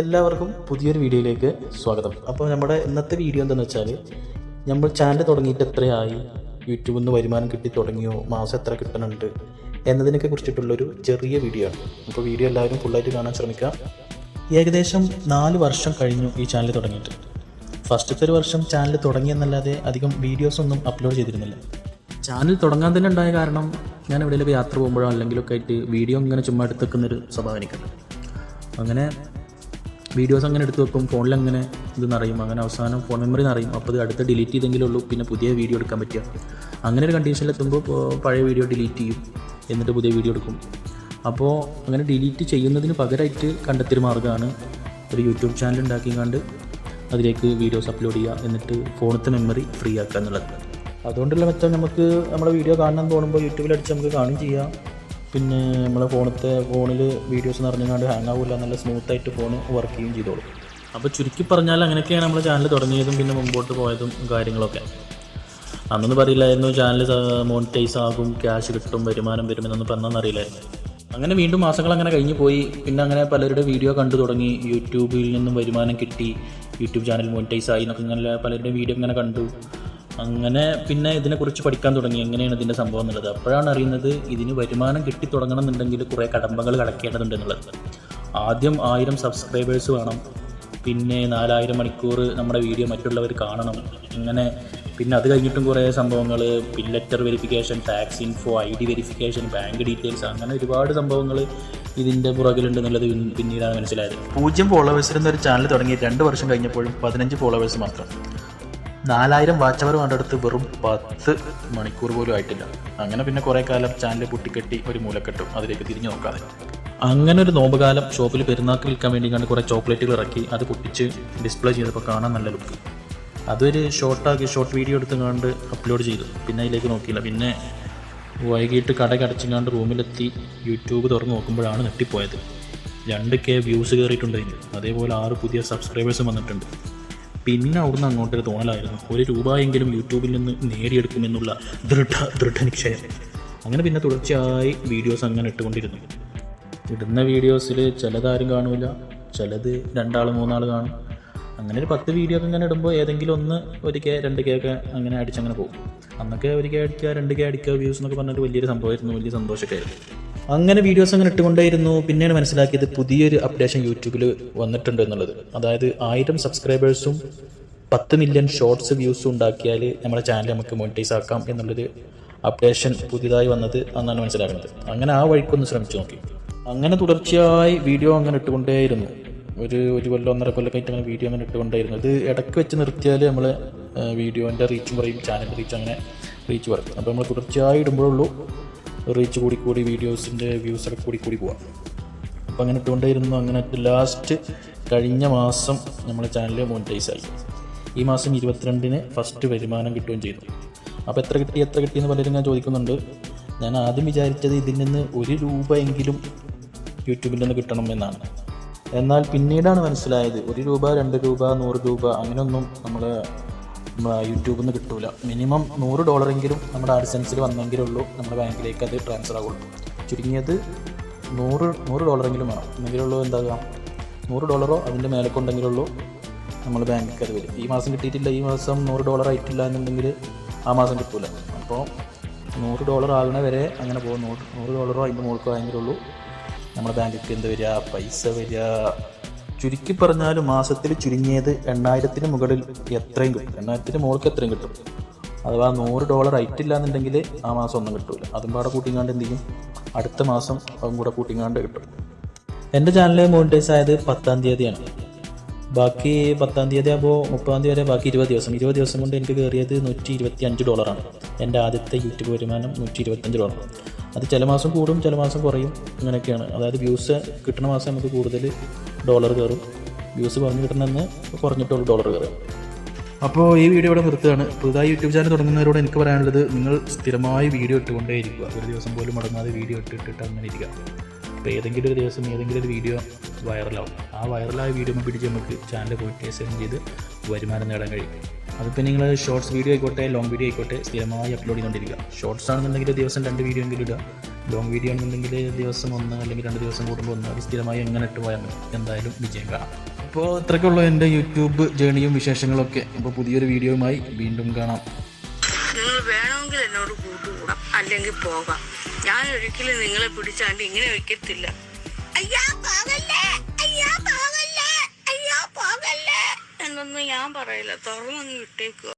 എല്ലാവർക്കും പുതിയൊരു വീഡിയോയിലേക്ക് സ്വാഗതം. അപ്പോൾ നമ്മുടെ ഇന്നത്തെ വീഡിയോ എന്താണെന്ന് വെച്ചാൽ നമ്മൾ ചാനൽ തുടങ്ങിയിട്ട് എത്രയായി? യൂട്യൂബിൽ നിന്ന് വരുമാനം കിട്ടി തുടങ്ങിയോ? മാസം എത്ര കിട്ടുന്നുണ്ട് എന്നതിനൊക്കെ കുറിച്ചിട്ടുള്ളൊരു ചെറിയ വീഡിയോ ആണ്. അപ്പോൾ വീഡിയോ എല്ലാവരും ഫുള്ളായിട്ട് കാണാൻ ശ്രമിക്കാം ഏകദേശം നാല് വർഷം കഴിഞ്ഞു ഈ ചാനൽ തുടങ്ങിയിട്ട്. ഫസ്റ്റത്തെ ഒരു വർഷം ചാനൽ തുടങ്ങിയെന്നല്ലാതെ അധികം വീഡിയോസ് ഒന്നും അപ്ലോഡ് ചെയ്തിരുന്നില്ല. ചാനൽ തുടങ്ങാൻ തന്നെ ഉണ്ടായ കാരണം ഞാൻ എവിടെയെങ്കിലും യാത്ര പോകുമ്പോഴോ അല്ലെങ്കിലൊക്കെ ആയിട്ട് വീഡിയോ ഇങ്ങനെ ചുമ്മാ എടുത്തേക്കുന്നൊരു സ്വഭാവം എനിക്കുണ്ട്. അങ്ങനെ വീഡിയോസ് അങ്ങനെ എടുത്ത് വെക്കും ഫോണിൽ അങ്ങനെ ഇത് നിറയും അങ്ങനെ അവസാനം ഫോൺ മെമ്മറി നിറയും. അപ്പോൾ അത് അടുത്ത് ഡിലീറ്റ് ചെയ്തെങ്കിലേ ഉള്ളൂ പിന്നെ പുതിയ വീഡിയോ എടുക്കാൻ പറ്റുക. അങ്ങനെ ഒരു കണ്ടീഷനിൽ എത്തുമ്പോൾ പഴയ വീഡിയോ ഡിലീറ്റ് ചെയ്യും എന്നിട്ട് പുതിയ വീഡിയോ എടുക്കും. അപ്പോൾ അങ്ങനെ ഡിലീറ്റ് ചെയ്യുന്നതിന് പകരമായിട്ട് കണ്ടെത്തിയൊരു മാർഗമാണ് ഒരു യൂട്യൂബ് ചാനൽ ഉണ്ടാക്കി കണ്ട് അതിലേക്ക് വീഡിയോസ് അപ്ലോഡ് ചെയ്യുക എന്നിട്ട് ഫോണത്തെ മെമ്മറി ഫ്രീ ആക്കുക എന്നുള്ളത്. അതുകൊണ്ടുള്ള മെച്ചം നമുക്ക് നമ്മുടെ വീഡിയോ കാണണം തോന്നുമ്പോൾ യൂട്യൂബിൽ അടിച്ച് നമുക്ക് കാണുകയും ചെയ്യാം. പിന്നെ നമ്മളെ ഫോണത്തെ ഫോണിൽ വീഡിയോസ് നിറഞ്ഞുകൊണ്ട് ഹാങ് ആവില്ല. നല്ല സ്മൂത്തായിട്ട് ഫോൺ വർക്ക് ചെയ്യും ചെയ്തോളും. അപ്പോൾ ചുരുക്കി പറഞ്ഞാൽ അങ്ങനെയൊക്കെയാണ് നമ്മൾ ചാനൽ തുടങ്ങിയതും പിന്നെ മുമ്പോട്ട് പോയതും കാര്യങ്ങളൊക്കെ. അന്നൊന്നും പറയില്ലായിരുന്നു ചാനൽ മോണിറ്റൈസ് ആകും ക്യാഷ് കിട്ടും വരുമാനം വരും എന്നൊന്നും പറഞ്ഞൊന്നും അറിയില്ലായിരുന്നു. അങ്ങനെ വീണ്ടും മാസങ്ങൾ അങ്ങനെ കഴിഞ്ഞു പോയി. പിന്നെ അങ്ങനെ പലരുടെ വീഡിയോ കണ്ടു തുടങ്ങി. യൂട്യൂബിൽ നിന്നും വരുമാനം കിട്ടി. യൂട്യൂബ് ചാനൽ മോണിറ്റൈസ് ആയി എന്നൊക്കെ ഇങ്ങനെ പലരുടെ വീഡിയോ ഇങ്ങനെ കണ്ടു. അങ്ങനെ പിന്നെ ഇതിനെക്കുറിച്ച് പഠിക്കാൻ തുടങ്ങി. എങ്ങനെയാണ് ഇതിന്റെ സംഭവം എന്നുള്ളത്? അപ്പോഴാണ് അറിയുന്നത് ഇതിന് വരുമാനം കിട്ടി തുടങ്ങണം എന്നുണ്ടെങ്കിൽ കുറേ കടമ്പകൾ കടക്കേണ്ടതുണ്ട് എന്നുള്ളത്. ആദ്യം ആയിരം സബ്സ്ക്രൈബേഴ്സ് വേണം. പിന്നെ നാലായിരം മണിക്കൂർ നമ്മുടെ വീഡിയോ മറ്റുള്ളവർ കാണണം. അങ്ങനെ പിന്നെ അത് കഴിഞ്ഞിട്ടും കുറേ സംഭവങ്ങൾ പില്ലറ്റർ verification tax info I D verification bank details അങ്ങനെ ഒരുപാട് സംഭവങ്ങൾ ഇതിന്റെ പുറകിലുണ്ട് എന്നുള്ളത് പിന്നീടാണ് മനസ്സിലായത്. പൂജ്യം ഫോളോവേഴ്സിൽ ഒരു ചാനൽ തുടങ്ങി രണ്ട് വർഷം കഴിഞ്ഞപ്പോഴും പതിനഞ്ച് ഫോളോവേഴ്സ് മാത്രം. നാലായിരം വാച്ച് അവർ കണ്ടെടുത്ത് വെറും പത്ത് മണിക്കൂർ പോലും ആയിട്ടില്ല. അങ്ങനെ പിന്നെ കുറേ കാലം ചാനൽ പൊട്ടിക്കെട്ടി ഒരു മൂലക്കെട്ടും അതിലേക്ക് തിരിഞ്ഞു നോക്കാതെ. അങ്ങനെ ഒരു നോമ്പുകാലം ഷോപ്പിൽ പെരുന്നാക്ക് വിൽക്കാൻ വേണ്ടി കണ്ട് കുറേ ചോക്ലേറ്റുകൾ ഇറക്കി അത് പൊട്ടിച്ച് ഡിസ്പ്ലേ ചെയ്തപ്പോൾ കാണാൻ നല്ല ലുക്ക്. അതൊരു ഷോർട്ടാക്കി ഷോർട്ട് വീഡിയോ എടുത്ത് കണ്ട് അപ്ലോഡ് ചെയ്തു. പിന്നെ അതിലേക്ക് നോക്കിയില്ല. പിന്നെ വൈകിട്ട് കട കണ്ട് റൂമിലെത്തി യൂട്യൂബ് തുറന്ന് നോക്കുമ്പോഴാണ് നെട്ടിപ്പോയത് രണ്ട് കെ വ്യൂസ് കയറിയിട്ടുണ്ടായിരുന്നു അതേപോലെ ആറ് പുതിയ സബ്സ്ക്രൈബേഴ്സും വന്നിട്ടുണ്ട്. പിന്നെ അവിടുന്ന് അങ്ങോട്ടൊരു തോന്നലായിരുന്നു ഒരു രൂപയെങ്കിലും യൂട്യൂബിൽ നിന്ന് നേടിയെടുക്കുമെന്നുള്ള ദൃഢ ദൃഢനിശ്ചയം അങ്ങനെ പിന്നെ തുടർച്ചയായി വീഡിയോസ് അങ്ങനെ ഇട്ടുകൊണ്ടിരുന്നു. ഇടുന്ന വീഡിയോസിൽ ചിലതാരും കാണില്ല ചിലത് രണ്ടാൾ മൂന്നാൾ കാണും. അങ്ങനെ ഒരു പത്ത് വീഡിയോ ഒക്കെ ഇങ്ങനെ ഇടുമ്പോൾ ഏതെങ്കിലും ഒന്ന് ഒരു കെ രണ്ട് കെ ഒക്കെ അങ്ങനെ അടിച്ചങ്ങനെ പോകും. അന്നൊക്കെ ഒരു കെ അടിക്കുക രണ്ട് കെ അടിക്കുക വ്യൂസ് എന്നൊക്കെ പറഞ്ഞിട്ട് വലിയൊരു സംഭവമായിരുന്നു വലിയ സന്തോഷമൊക്കെ ആയിരുന്നു. അങ്ങനെ വീഡിയോസ് അങ്ങനെ ഇട്ടുകൊണ്ടേയിരുന്നു. പിന്നെയാണ് മനസ്സിലാക്കിയത് പുതിയൊരു അപ്ഡേഷൻ യൂട്യൂബിൽ വന്നിട്ടുണ്ട് എന്നുള്ളത്. അതായത് ആയിരം സബ്സ്ക്രൈബേഴ്സും പത്ത് മില്യൺ ഷോർട്സ് വ്യൂസും ഉണ്ടാക്കിയാൽ നമ്മുടെ ചാനൽ നമുക്ക് മോണിറ്റൈസ് ആക്കാം എന്നുള്ളൊരു അപ്ഡേഷൻ പുതിയതായി വന്നത് അന്നാണ് മനസ്സിലാക്കുന്നത്. അങ്ങനെ ആ വഴിക്കൊന്ന് ശ്രമിച്ചു നോക്കി. അങ്ങനെ തുടർച്ചയായി വീഡിയോ അങ്ങനെ ഇട്ടുകൊണ്ടേയിരുന്നു. ഒരു ഒരു കൊല്ലം ഒന്നര കൊല്ലം കഴിഞ്ഞിട്ട് അങ്ങനെ വീഡിയോ അങ്ങനെ ഇട്ടുകൊണ്ടേയിരുന്നു. ഇത് ഇടയ്ക്ക് വെച്ച് നിർത്തിയാൽ നമ്മൾ വീഡിയോന്റെ റീച്ചും പറയും ചാനലിന്റെ റീച്ച് അങ്ങനെ റീച്ച് പറയും അപ്പോൾ നമ്മൾ തുടർച്ചയായി ഇടുമ്പോഴുള്ളൂ. റീച്ച് കൂടി കൂടി വീഡിയോസിന്റെ വ്യൂസൊക്കെ കൂടി കൂടി പോവാം. അപ്പോൾ അങ്ങനെ ഇട്ടുകൊണ്ടേയിരുന്നു അങ്ങനെ ലാസ്റ്റ് കഴിഞ്ഞ മാസം നമ്മുടെ ചാനൽ മോണിറ്റൈസ് ആയി. ഈ മാസം ഇരുപത്തിരണ്ടിന് ഫസ്റ്റ് വരുമാനം കിട്ടുകയും ചെയ്തു. അപ്പോൾ എത്ര കിട്ടി എത്ര കിട്ടിയെന്ന് പലരും ഞാൻ ചോദിക്കുന്നുണ്ട്. ഞാൻ ആദ്യം വിചാരിച്ചത് ഇതിൽ നിന്ന് ഒരു രൂപ എങ്കിലും യൂട്യൂബിൽ നിന്ന് കിട്ടണം എന്നാണ്. എന്നാൽ പിന്നീടാണ് മനസ്സിലായത് ഒരു രൂപ രണ്ട് രൂപ നൂറ് രൂപ അങ്ങനെയൊന്നും നമ്മൾ യൂട്യൂബിൽ നിന്ന് കിട്ടൂല. മിനിമം നൂറ് ഡോളറെങ്കിലും നമ്മുടെ ആഡ്സെൻസിൽ വന്നെങ്കിലേ ഉള്ളൂ. നമ്മുടെ ബാങ്കിലേക്ക് അത് ട്രാൻസ്ഫർ ആകുള്ളൂ ചുരുങ്ങിയത് നൂറ് നൂറ് ഡോളറെങ്കിലും വേണം. എന്നെങ്കിലുള്ളൂ എന്താകാം? നൂറ് ഡോളറോ അതിന്റെ മേലെ കൊണ്ടെങ്കിലുള്ളൂ നമ്മൾ ബാങ്കിലേക്ക് അത് വരും. ഈ മാസം കിട്ടിയിട്ടില്ല ഈ മാസം നൂറ് ഡോളർ ആയിട്ടില്ല എന്നുണ്ടെങ്കിൽ ആ മാസം കിട്ടൂല. അപ്പോൾ നൂറ് ഡോളർ ആകണ വരെ അങ്ങനെ പോകും. നൂറ് നൂറ് ഡോളറോ അതിന്റെ മുകൾക്കോ ആയെങ്കിലുള്ളൂ നമ്മുടെ ബാങ്കിലേക്ക് എന്ത് വരിക? പൈസ വരിക. ചുരുക്കി പറഞ്ഞാൽ മാസത്തിൽ ചുരുങ്ങിയത് എണ്ണായിരത്തിന് മുകളിൽ എത്രയും കിട്ടും. എണ്ണായിരത്തിന് മുകൾക്ക് എത്രയും കിട്ടും. അഥവാ നൂറ് ഡോളർ ആയിട്ടില്ല എന്നുണ്ടെങ്കിൽ ആ മാസം ഒന്നും കിട്ടില്ല അതും പാടെ കൂട്ടിങ്ങാണ്ട് എന്ത് ചെയ്യും? അടുത്ത മാസം അതും കൂടെ കൂട്ടിങ്ങാണ്ട് കിട്ടും. എന്റെ ചാനൽ മോണിറ്റൈസ് ആയത് പത്താം തീയതിയാണ്. ബാക്കി പത്താം തീയതി ആകുമ്പോൾ മുപ്പതാം തീയതി വരെ ബാക്കി ഇരുപത് ദിവസം. ഇരുപത് ദിവസം കൊണ്ട് എനിക്ക് കയറിയത് നൂറ്റി ഇരുപത്തി അഞ്ച് ഡോളറാണ്. എന്റെ ആദ്യത്തെ യൂട്യൂബ് വരുമാനം നൂറ്റി ഇരുപത്തഞ്ച് ഡോളർ അത് ചില മാസം കൂടും ചില മാസം കുറയും. അങ്ങനെയൊക്കെയാണ്. അതായത് വ്യൂസ് കിട്ടുന്ന മാസം നമുക്ക് കൂടുതൽ ഡോളർ കയറും. വ്യൂസ് കുറഞ്ഞു കിട്ടണമെന്ന് കുറഞ്ഞിട്ടുള്ള ഡോളർ കയറും. അപ്പോൾ ഈ വീഡിയോ ഇവിടെ നിർത്തുകയാണ്. പുതുതായി യൂട്യൂബ് ചാനൽ തുടങ്ങുന്നവരോട് എനിക്ക് പറയാനുള്ളത് നിങ്ങൾ സ്ഥിരമായി വീഡിയോ ഇട്ടുകൊണ്ടേ ഇരിക്കുക ഒരു ദിവസം പോലും മുടങ്ങാതെ വീഡിയോ ഇട്ടിട്ടിട്ട് അങ്ങനെ ഇരിക്കുക. അപ്പോൾ ഏതെങ്കിലും ഒരു ദിവസം ഏതെങ്കിലും ഒരു വീഡിയോ വൈറലാവും ആ വൈറലായ വീഡിയോ പിടിച്ച് നമുക്ക് ചാനൽ സെൻഡ് ചെയ്ത് വരുമാനം നേടാൻ കഴിയും. അതിപ്പോൾ നിങ്ങൾ ഷോർട്സ് വീഡിയോ ആയിക്കോട്ടെ ലോങ് വീഡിയോ ആയിക്കോട്ടെ സ്ഥിരമായി അപ്ലോഡ് ചെയ്തുകൊണ്ടിരിക്കുക ഷോർട്സ് ആണെന്നുണ്ടെങ്കിൽ ദിവസം രണ്ട് വീഡിയോ എങ്കിലും ഇടുക. ലോങ് വീഡിയോ ആണെന്നുണ്ടെങ്കിൽ ദിവസം ഒന്ന് അല്ലെങ്കിൽ രണ്ട് ദിവസം കൂടുമ്പോൾ ഒന്ന്. അത് സ്ഥിരമായി എങ്ങനെ ഇട്ട് പോയാൽ മതി എന്തായാലും വിജയം കാണാം. അപ്പോൾ ഇത്രയ്ക്കുള്ള എന്റെ യൂട്യൂബ് ജേണിയും വിശേഷങ്ങളൊക്കെ ഇപ്പോൾ പുതിയൊരു വീഡിയോയുമായി വീണ്ടും കാണാം. നിങ്ങൾ വേണമെങ്കിൽ എന്നോട് കൂട്ടുകൂടാം. അല്ലെങ്കിൽ പോകാം. ഞാൻ ഒരിക്കലും നിങ്ങളെ പിടിച്ചാണ്ട് ഇങ്ങനെ വെക്കത്തില്ല അയ്യാ അയ്യാ എന്നൊന്നും ഞാൻ പറയില്ല. തുറന്നൊന്ന് വിട്ടേക്കുക